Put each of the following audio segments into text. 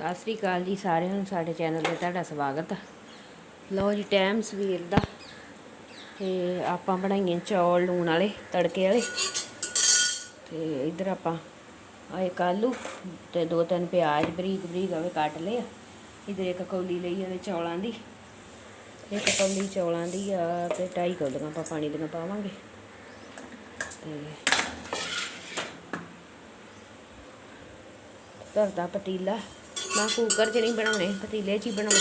ਸਤਿ ਸ੍ਰੀ ਅਕਾਲ ਜੀ ਸਾਰਿਆਂ ਨੂੰ, ਸਾਡੇ ਚੈਨਲ ਤੇ ਤੁਹਾਡਾ ਸਵਾਗਤ ਹੈ ਲਓ ਜੀ, ਟਾਈਮ ਸਵੇਰ ਦਾ ਤੇ ਆਪਾਂ ਬਣਾਈਏ ਚੌਲ ਲੂਣ ਵਾਲੇ, ਤੜਕੇ ਵਾਲੇ। ਤੇ ਇੱਧਰ ਆਪਾਂ ਆਏ ਕਾਲੂ ਤੇ ਦੋ ਤਿੰਨ ਪਿਆਜ਼ ਬਰੀਕ ਬਰੀਕ ਆਵੇ ਕੱਟ ਲਏ ਇੱਧਰ ਇੱਕ ਕੌਲੀ ਲਈ ਆਵੇ ਚੌਲਾਂ ਦੀ, ਇੱਕ ਕੌਲੀ ਚੌਲਾਂ ਦੀ ਆ ਤੇ ਢਾਈ ਕੌਲੀਆਂ ਆਪਾਂ ਪਾਣੀ ਦੀਆਂ ਪਾਵਾਂਗੇ। ਤੇ ਧਰਦਾ ਪਤੀਲਾ। ਮੈਂ ਕੁੱਕਰ 'ਚ ਨਹੀਂ ਬਣਾਉਣੇ, ਪਤੀਲੇ 'ਚ ਹੀ ਬਣਾਉਣੇ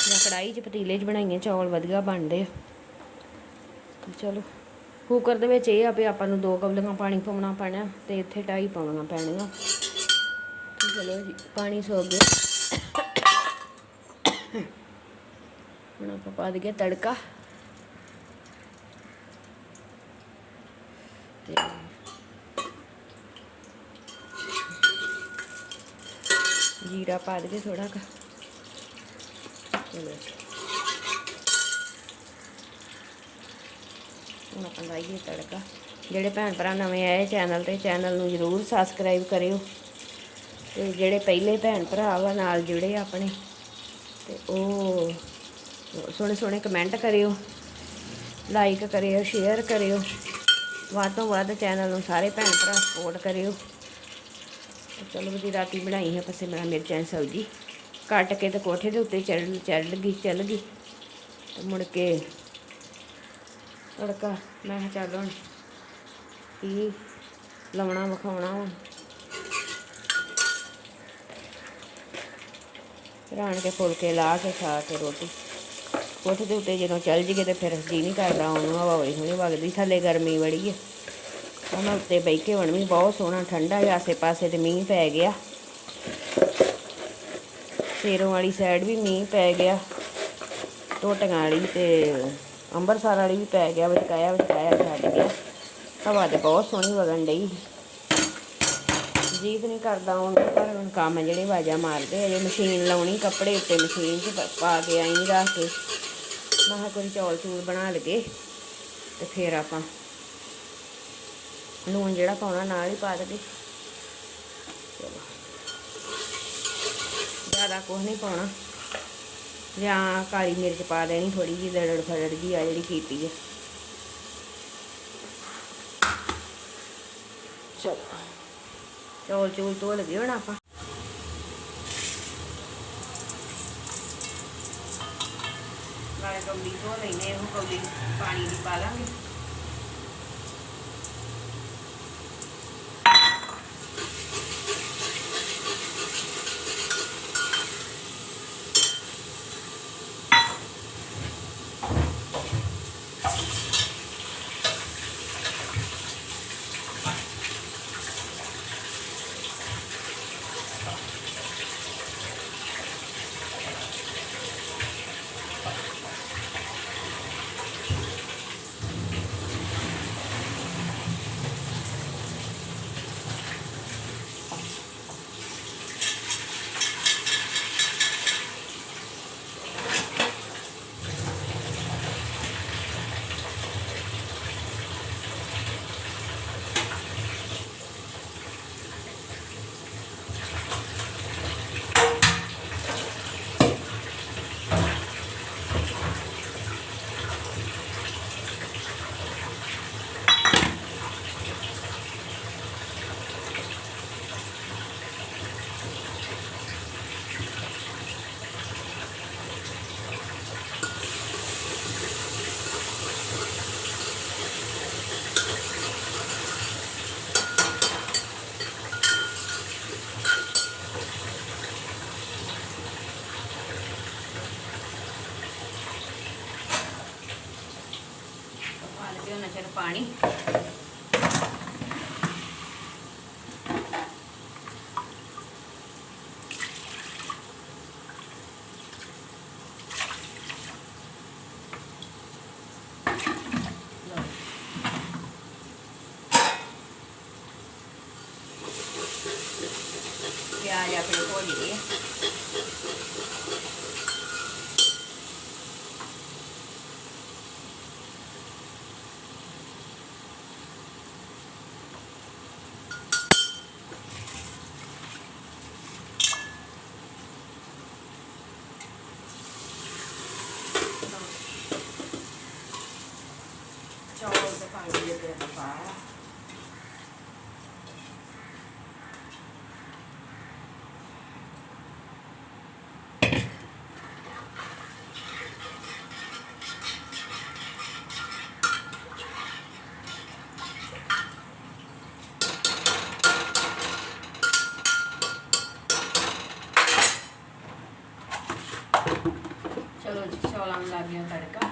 ਜਾਂ ਕੜਾਈ 'ਚ ਪਤੀਲੇ 'ਚ ਬਣਾਈਏ, ਚੌਲ ਵਧੀਆ ਬਣਦੇ ਆ। ਚਲੋ, ਕੁੱਕਰ ਦੇ ਵਿੱਚ ਇਹ ਆ ਵੀ ਆਪਾਂ ਨੂੰ ਦੋ ਕੌਲੀਆਂ ਪਾਣੀ ਪਾਉਣਾ ਪੈਣਾ ਤੇ ਇੱਥੇ ਢਾਈ ਪਾਉਣੀਆਂ ਪੈਣੀਆਂ ਚਲੋ ਜੀ, ਪਾਣੀ ਸੁੱਕ ਗਿਆ। ਹੁਣ ਆਪਾਂ ਪਾ ਦਈਏ ਤੜਕਾ। ਤੇ ਜੀਰਾ ਪਾ ਦੇ ਥੋੜਾ ਕਾ। ਚਲੋ। ਹੁਣ ਆਪਾਂ ਲਾਈਏ ਤੜਕਾ। ਜਿਹੜੇ ਭੈਣ ਭਰਾ ਨਵੇਂ ਆਏ ਚੈਨਲ ਤੇ, ਚੈਨਲ ਨੂੰ ਜਰੂਰ ਸਬਸਕ੍ਰਾਈਬ ਕਰਿਓ। ਤੇ ਜਿਹੜੇ ਪਹਿਲੇ ਭੈਣ ਭਰਾ ਵਾ, ਨਾਲ ਜੁੜੇ ਆਪਣੇ, ਤੇ ਉਹ ਸੋਹਣੇ ਸੋਹਣੇ ਕਮੈਂਟ ਕਰਿਓ। ਲਾਈਕ ਕਰਿਓ ਸ਼ੇਅਰ ਕਰਿਓ। ਵੱਧ ਤੋਂ ਵੱਧ ਚੈਨਲ ਨੂੰ ਸਾਰੇ ਭੈਣ ਭਰਾ ਸਪੋਰਟ ਕਰਿਓ। ਚਲੋ ਜੀ, ਰਾਤੀ ਬਣਾਈ ਹੈ ਪਸੇ ਮੇਰਾ ਮਿਰਚਾਂ ਸਬਜ਼ੀ ਕੱਟ ਕੇ ਤੇ ਕੋਠੇ ਦੇ ਉੱਤੇ ਚੜ ਚੜ ਗਈ, ਚੱਲ ਗਈ। ਤੇ ਮੁੜ ਕੇ ਤੜਕਾ, ਮੈਂ ਕਿਹਾ ਚੱਲ ਹੁਣ ਕੀ ਲਾਉਣਾ, ਵਿਖਾਉਣਾ ਹੁਣ। ਰਾਣ ਕੇ ਫੁਲਕੇ ਲਾ ਕੇ, ਖਾ ਕੇ ਰੋਟੀ। ਕੋਠੇ ਦੇ ਉੱਤੇ ਜਦੋਂ ਚੱਲ ਜੀਏ ਤੇ ਫਿਰ ਜੀ ਨਹੀਂ ਕਰਦਾ, ਉਹਨੂੰ ਹਵਾ ਹੋਈ ਹੋਈ ਵਗਦੀ, ਥੱਲੇ ਗਰਮੀ ਬੜੀ ਹੈ ਉਹਨਾਂ ਉੱਤੇ ਬਹਿ ਕੇ ਹੁਣ ਵੀ ਬਹੁਤ ਸੋਹਣਾ, ਠੰਡਾ ਹੈ ਆਸੇ ਪਾਸੇ ਤੇ ਮੀਂਹ ਪੈ ਗਿਆ। ਸ਼ੇਰੋਂ ਵਾਲੀ ਸਾਈਡ ਵੀ ਮੀਂਹ ਪੈ ਗਿਆ। ਟੋਟੀਆਂ ਵਾਲੀ ਤੇ ਅੰਬਰਸਰ ਵਾਲੀ ਵੀ ਪੈ ਗਿਆ, ਵਿਚਕਾਇਆ ਵਿਚਕਾਇਆ ਛੱਡ ਗਿਆ। ਹਵਾ ਤੇ ਬਹੁਤ ਸੋਹਣੀ ਵਗਣ ਡਈ ਜੀਤ ਨਹੀਂ ਕਰਦਾ ਹੁਣ, ਪਰ ਹੁਣ ਕੰਮ ਜਿਹੜੇ ਵਾਜਾ ਮਾਰਦੇ ਅਜੇ ਮਸ਼ੀਨ ਲਾਉਣੀ, ਕੱਪੜੇ ਉੱਤੇ ਮਸ਼ੀਨ 'ਚ ਪਾ ਕੇ ਆਈ ਰੱਖ ਕੇ। ਮੈਂ ਕਿਹਾ ਕੋਈ ਚੌਲ ਚੂਲ ਬਣਾ ਲਗੇ ਤੇ ਫੇਰ ਆਪਾਂ ਲੂਣ ਜਿਹੜਾ ਪਾਉਣਾ ਨਾਲ ਹੀ ਪਾ ਦੇਗੇ ਚਲੋ ਜ਼ਿਆਦਾ ਕੁਝ ਨਹੀਂ ਪਾਉਣਾ। ਜਾਂ ਕਾਲੀ ਮਿਰਚ ਪਾ ਦੇਣੀ ਥੋੜੀ ਜਿਹੀ ਲੜੜ ਫੜੜ ਜੀ ਆ ਜਿਹੜੀ ਕੀਤੀ ਹੈ ਚਲੋ। ਚੌਲ ਚੂਲ ਧੋ ਲਗੇ ਹੁਣ ਆਪਾਂ। ਨਾਲੇ ਕੌਲੀ ਧੋ ਲੈਨੇ ਉਹ ਕੌਲੀ ਪਾਣੀ ਦੀ ਪਾ ਲਾਂਗੇ। ਪਾਣੀ ਦੇ ਤੇ ਪਾ ਚਲੋ ਜੀ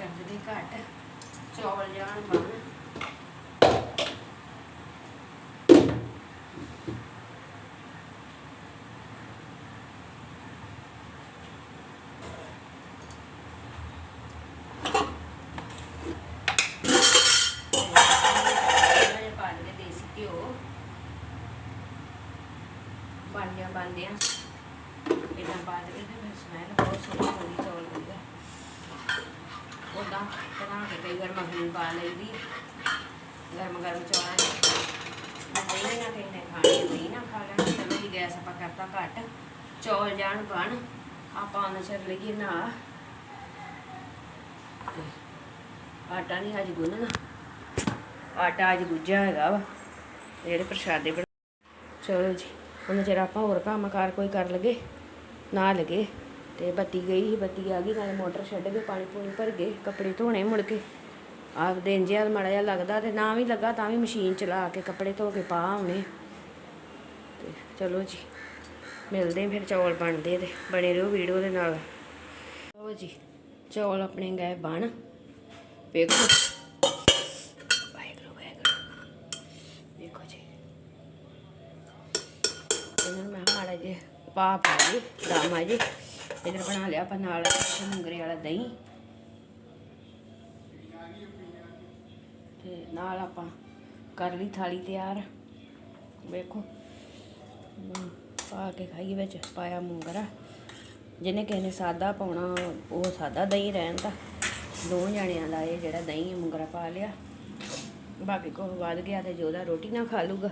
ਚੌਲਾਂ ਘੱਟ ਚੌਲ ਜਾਣ ਬਣ ਥੋੜ੍ਹਾ ਜਿਹਾ ਪਾ ਦੇ ਦੇਸੀ ਘਿਓ ਬਣ ਗਿਆ ਬਣ ਗਿਆ ਇਹਨਾਂ ਬਾਅਦ ਵਿੱਚ ਫਿਰ ਸਮੈਲ ਬਹੁਤ ਸੋਹਣੀ ਆਉਂਦੀ ਚੌਲ ਵਧੀਆ ਉਦਾਂ ਬਣਾ ਕੇ ਕਈ ਵਾਰ ਮੱਖਣੀ ਪਾ ਲਈਦੀ ਗਰਮ ਗਰਮ ਚੌਲਾਂ ਚ ਦਹੀਂ ਨਾ ਕਿਸੇ ਨੇ ਖਾਣੀ ਦਹੀਂ ਨਾ ਖਾ ਲੈਣਾ, ਚਲੋ ਜੀ ਗੈਸ ਆਪਾਂ ਕਰਤਾ ਘੱਟ। ਚੌਲ ਜਾਣ ਬਣ, ਆਪਾਂ ਉਹਨਾਂ ਚੱਲ ਲਈਏ ਨਾ। ਆਟਾ ਨਹੀਂ ਅੱਜ ਗੁੰਨਣਾ। ਆਟਾ ਅੱਜ ਗੁੱਝਾ ਹੈਗਾ ਵਾ, ਜਿਹੜੇ ਪ੍ਰਸ਼ਾਦੇ ਬਣਾ ਚਲੋ ਜੀ, ਹੁਣ ਚਿਰ ਆਪਾਂ ਹੋਰ ਕੰਮ ਕਾਰ ਕੋਈ ਕਰ ਲਗੇ ਨਾ ਲਗੇ ਤੇ ਬੱਤੀ ਗਈ ਸੀ ਬੱਤੀ ਆ ਗਈ, ਨਾਲੇ ਮੋਟਰ ਛੱਡ ਕੇ ਪਾਣੀ ਪੂਣੀ ਭਰ ਗਏ, ਕੱਪੜੇ ਧੋਣੇ ਮੁੜ ਕੇ। ਆਪ ਦਿਨ ਜਿਹਾ ਮਾੜਾ ਜਿਹਾ ਲੱਗਦਾ ਤੇ ਨਾ ਵੀ ਲੱਗਾ ਤਾਂ ਵੀ ਮਸ਼ੀਨ ਚਲਾ ਕੇ ਕੱਪੜੇ ਧੋ ਕੇ ਪਾ ਆਉਣੇ। ਤੇ ਚਲੋ ਜੀ, ਮਿਲਦੇ ਫਿਰ ਚੌਲ ਬਣਦੇ ਤੇ ਬਣੇ ਰਹੋ ਵੀਡੀਓ ਦੇ ਨਾਲ। ਲਓ ਜੀ, ਚੌਲ ਆਪਣੇ ਗਏ ਬਣ। ਵੇਖੋ। ਵਾਹਿਗੁਰੂ ਵਾਹਿਗੁਰੂ। ਵੇਖੋ ਜੀ। ਇਹਨਾਂ ਨੂੰ ਮੈਂ ਮਾੜਾ ਜੇ ਪਾ ਪਾ ਜੀ ਰਾਮਾ ਜੀ। ਇਧਰ ਬਣਾ ਲਿਆ ਆਪਾਂ ਨਾਲ ਮੁੰਗਰੇ ਵਾਲਾ ਦਹੀਂ। ਤੇ ਨਾਲ ਆਪਾਂ ਕਰ ਲਈ ਥਾਲੀ ਤਿਆਰ। ਵੇਖੋ। ਪਾ ਕੇ ਖਾਈ ਵਿੱਚ, ਪਾਇਆ ਮੁੰਗਰਾ। ਜਿਹਨੇ ਕਿਸੇ ਨੇ ਸਾਦਾ ਪਾਉਣਾ, ਉਹ ਸਾਦਾ ਦਹੀਂ ਰਹਿਣ ਦਾ ਦੋ ਜਣਿਆਂ ਦਾ ਇਹ ਜਿਹੜਾ ਦਹੀਂ ਮੁੰਗਰਾ ਪਾ ਲਿਆ। ਬਾਕੀ ਕੋ ਵੱਧ ਗਿਆ ਤੇ ਜੋਦਾ ਰੋਟੀ ਨਾ ਖਾ ਲੂਗਾ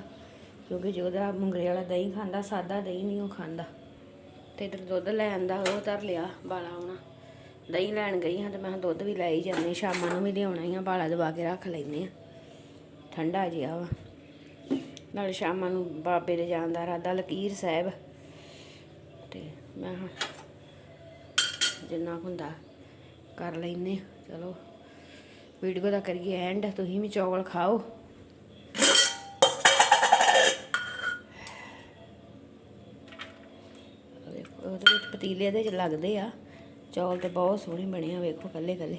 ਕਿਉਂਕਿ ਜੋਦਾ ਮੁੰਗਰੇ ਵਾਲਾ ਦਹੀਂ ਖਾਂਦਾ, ਸਾਦਾ ਦਹੀਂ ਨਹੀਂ ਉਹ ਖਾਂਦਾ। ਤੇ ਇਧਰ ਦੁੱਧ ਲੈਣ ਦਾ ਉਹ ਧਰ ਲਿਆ ਬਾਲਾ ਆਉਣਾ ਦਹੀਂ ਲੈਣ ਗਈ ਹਾਂ ਤੇ ਮੈਂ ਦੁੱਧ ਵੀ ਲੈ ਹੀ ਜਾਂਦੇ, ਸ਼ਾਮਾਂ ਨੂੰ ਵੀ ਲਿਆਉਣਾ ਹੀ ਆ ਬਾਲਾ ਦਵਾ ਕੇ ਰੱਖ ਲੈਨੇ ਆ ਠੰਡਾ ਜਿਹਾ ਵਾ। ਨਾਲ ਸ਼ਾਮਾਂ ਨੂੰ ਬਾਬੇ ਦੇ ਜਾਣ ਦਾ ਰਾਦਾ ਲਕੀਰ ਸਾਹਿਬ। ਤੇ ਮੈਂ ਕਿਹਾ ਜਿੰਨਾ ਕੁ ਹੁੰਦਾ ਕਰ ਲੈਨੇ ਚਲੋ, ਵੀਡੀਓ ਦਾ ਕਰੀਏ ਐਂਡ ਤੁਸੀਂ ਵੀ ਚੌਲ ਖਾਓ। ਉਹਦੇ ਵਿੱਚ ਪਤੀਲੇ ਦੇ ਲੱਗਦੇ ਆ। ਚੌਲ ਤੇ ਬਹੁਤ ਸੋਹਣੇ ਬਣੇ ਆ, ਵੇਖੋ ਕੱਲੇ ਕੱਲੇ।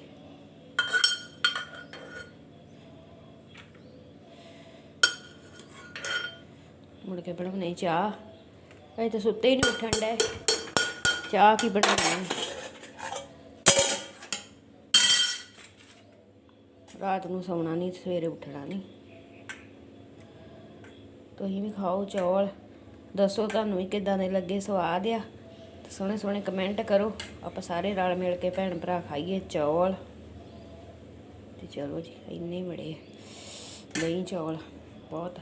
ਮੁੜ ਕੇ ਬਣਾਉਣੇ ਚਾਹ। ਅਜੇ ਤਾਂ ਸੁੱਤੇ ਹੀ ਨਹੀਂ ਉੱਠਣ ਡਏ। ਚਾਹ ਕੀ ਬਣਾਉਣੀ ਰਾਤ ਨੂੰ ਸੌਣਾ ਨਹੀਂ ਸਵੇਰੇ ਉੱਠਣਾ ਨਹੀਂ ਤੁਸੀਂ ਵੀ ਖਾਓ ਚੌਲ। ਦੱਸੋ ਤੁਹਾਨੂੰ ਵੀ ਕਿਦਾਂ ਦੇ ਲੱਗੇ, ਸਵਾਦ ਆ? ਸੋਹਣੇ ਸੋਹਣੇ ਕਮੈਂਟ ਕਰੋ। ਆਪਾਂ ਸਾਰੇ ਰਲ ਮਿਲ ਕੇ ਭੈਣ ਭਰਾ ਖਾਈਏ ਚੌਲ। ਤੇ ਚਲੋ ਜੀ, ਇੰਨੇ ਬੜੇ ਆ। ਦਹੀਂ ਚੌਲ, ਬਹੁਤ।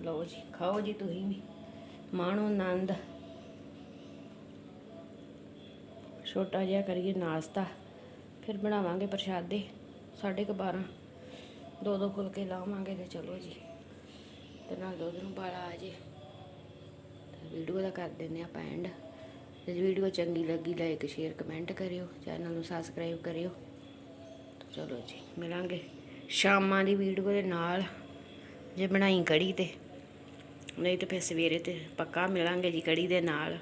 ਲਓ ਜੀ, ਖਾਓ ਜੀ ਤੁਸੀਂ ਵੀ। ਮਾਣੋ ਆਨੰਦ। ਛੋਟਾ ਜਿਹਾ ਕਰੀਏ ਨਾਸ਼ਤਾ, ਫਿਰ ਬਣਾਵਾਂਗੇ ਪ੍ਰਸ਼ਾਦੇ। ਸਾਢੇ ਕੁ ਬਾਰਾਂ, ਦੋ ਦੋ ਫੁਲਕੇ ਲਾਵਾਂਗੇ ਤੇ ਚਲੋ ਜੀ। ਤੇ ਨਾਲ ਦੁੱਧ ਨੂੰ ਬਾਲਾ ਆ ਜੇ। ਵੀਡੀਓ ਦਾ ਕਰ ਦਿੰਦੇ ਆਪਾਂ ਐਂਡ ਜੇ ਵੀਡੀਓ ਚੰਗੀ ਲੱਗੀ ਲਾਈਕ ਸ਼ੇਅਰ ਕਮੈਂਟ ਕਰਿਓ ਚੈਨਲ ਨੂੰ ਸਬਸਕ੍ਰਾਈਬ ਕਰਿਓ। ਚਲੋ ਜੀ, ਮਿਲਾਂਗੇ ਸ਼ਾਮਾਂ ਦੀ ਵੀਡੀਓ ਦੇ ਨਾਲ, ਜੇ ਬਣਾਈ ਕੜੀ ਤੇ। ਨਹੀਂ ਤਾਂ ਫਿਰ ਸਵੇਰੇ ਤੇ ਪੱਕਾ ਮਿਲਾਂਗੇ ਜੀ ਕੜੀ ਦੇ ਨਾਲ।